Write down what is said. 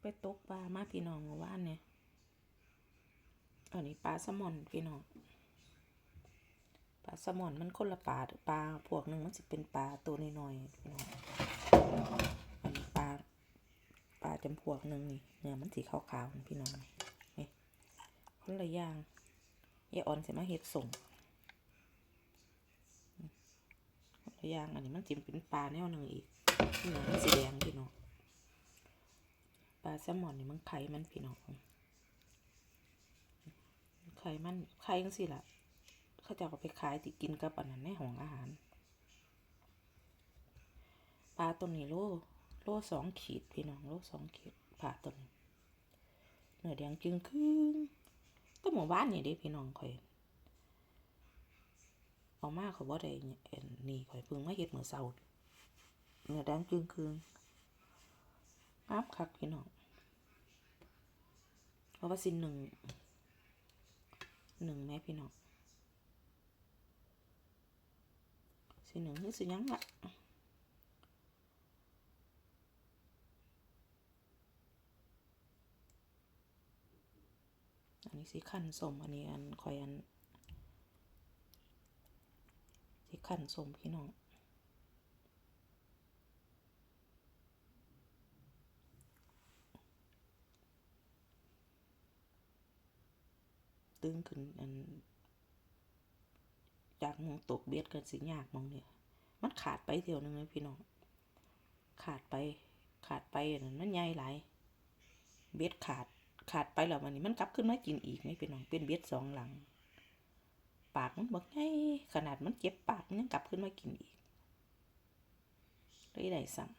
ไปตกปลามาพี่น้องเมื่านเนี่ยอันนี้ปลาแซลมอนพี่น้องปลาแซลมอนมันคนละปลาปลาพวกหนึ่งมันสิเป็นปลาตัวน้อยๆพี่น้องอันนี้ปลาปลาจำพวกหนึ่งนี่เนื้อมันสีขาวๆพี่น้องนี่คนละอย่างยายอ่อนสิมาเฮ็ดส่งคนละอย่างอันนี้มันจิเป็นปลาแนวหนึ่งอีกเนื้อมันสีแดงพี่น้อง ปลาแซลมอนนี่มันไข่มันพี่น้องไข่มันไข่จังสิล่ะ เขาจะเอาไปขายติกินกับอันนั้นในห้องอาหาร ปลาตัวนี้โลโลสองขีดพี่น้องโลสองขีดปลาตัวนี้เนื้อแดงจึงครึ่งก็หมู่บ้านนี่เด้พี่น้องข่อยเอามาเขาบ่ได้เนี่ยเอ็นนี่ข่อยพิ่งมาเฮ็ดมื้อเช้าเนื้อแดงจึงครึ่ง งามคักพี่น้องเพราะว่าสิหนึ่งหนึ่งแม่พี่น้องสิหนึ่งหรือสิยังละอันนี้สิขั้นสมอันนี้อันคอยอันสิขั้นสมพี่น้อง ตึงขึ้นอันจากมองตกเบ็ดกันสิยากมองเนี่ย มันขาดไปเที่ยวหนึงเลยพี่น้อง ขาดไป ขาดไปนั่นมันใหญ่หลายเบ็ดขาด ขาดไปแล้วมันนี่มันกลับขึ้นมากินอีกไหมพี่น้อง เป็นเบ็ดสองหลัง ปากมันบอกไงขนาดมันเจ็บปากมันยังกลับขึ้นมากินอีกเลยได้สั่ง